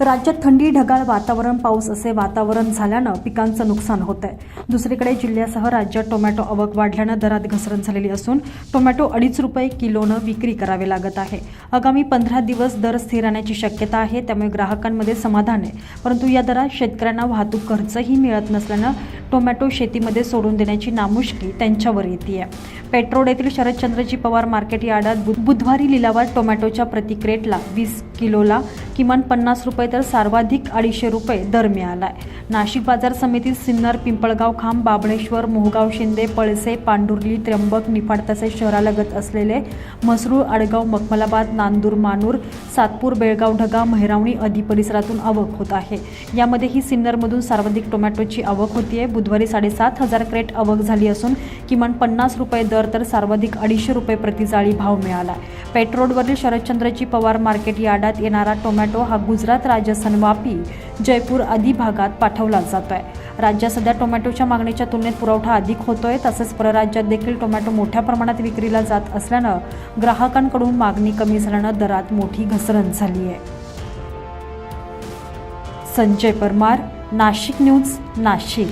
राज्यात थंडी ढगाळ वातावरण पाऊस असे वातावरण झाल्यानं पिकांचं नुकसान होत आहे दुसरीकडे जिल्ह्यासह राज्यात टोमॅटो आवक वाढल्यानं दरात घसरण झालेली असून टोमॅटो अडीच रुपये किलोनं विक्री करावे लागत आहे. आगामी पंधरा दिवस दर स्थिर राहण्याची शक्यता आहे त्यामुळे ग्राहकांमध्ये समाधान आहे. परंतु या दरात शेतकऱ्यांना वाहतूक खर्चही मिळत नसल्यानं टोमॅटो शेतीमध्ये सोडून देण्याची नामुष्की त्यांच्यावर येते पेट्रोल येथील शरदचंद्रजी पवार मार्केट यार्डात बुधवारी लिलावात टोमॅटोच्या प्रतिक्रेटला वीस किलोला किमान पन्नास रुपये तर सर्वाधिक अडीचशे रुपये दर मिळाला आहे नाशिक बाजार समितीत सिन्नर पिंपळगाव खांब बाबळेश्वर मोहगाव शिंदे पळसे पांडुर्ली त्र्यंबक निफाड तसेच शहरालगत असलेले म्हसरूळ आडगाव मखमलाबाद नांदूर मानूर सातपूर बेळगाव ढगा महिरावणी आदी परिसरातून आवक होत आहे. यामध्ये ही सिन्नरमधून सर्वाधिक टोमॅटोची आवक होतीये. बुधवारी साडेसात हजार क्रेट आवक झाली असून किमान पन्नास रुपये दर तर सर्वाधिक अडीचशे रुपये प्रतिजाळी भाव मिळाला पेट्रोलवरील शरदचंद्रजी पवार मार्केट यार्डात येणारा टोमॅटो हा गुजरात राजस्थान वापी जयपूर आदी भागात पाठवला जातोय. राज्यात सध्या टोमॅटोच्या मागणीच्या तुलनेत पुरवठा अधिक होतोय तसंच परराज्यात देखील टोमॅटो मोठ्या प्रमाणात विक्रीला जात असल्यानं ग्राहकांकडून मागणी कमी झाल्यानं दरात मोठी घसरण झाली आहे. संजय परमार नाशिक न्यूज नाशिक.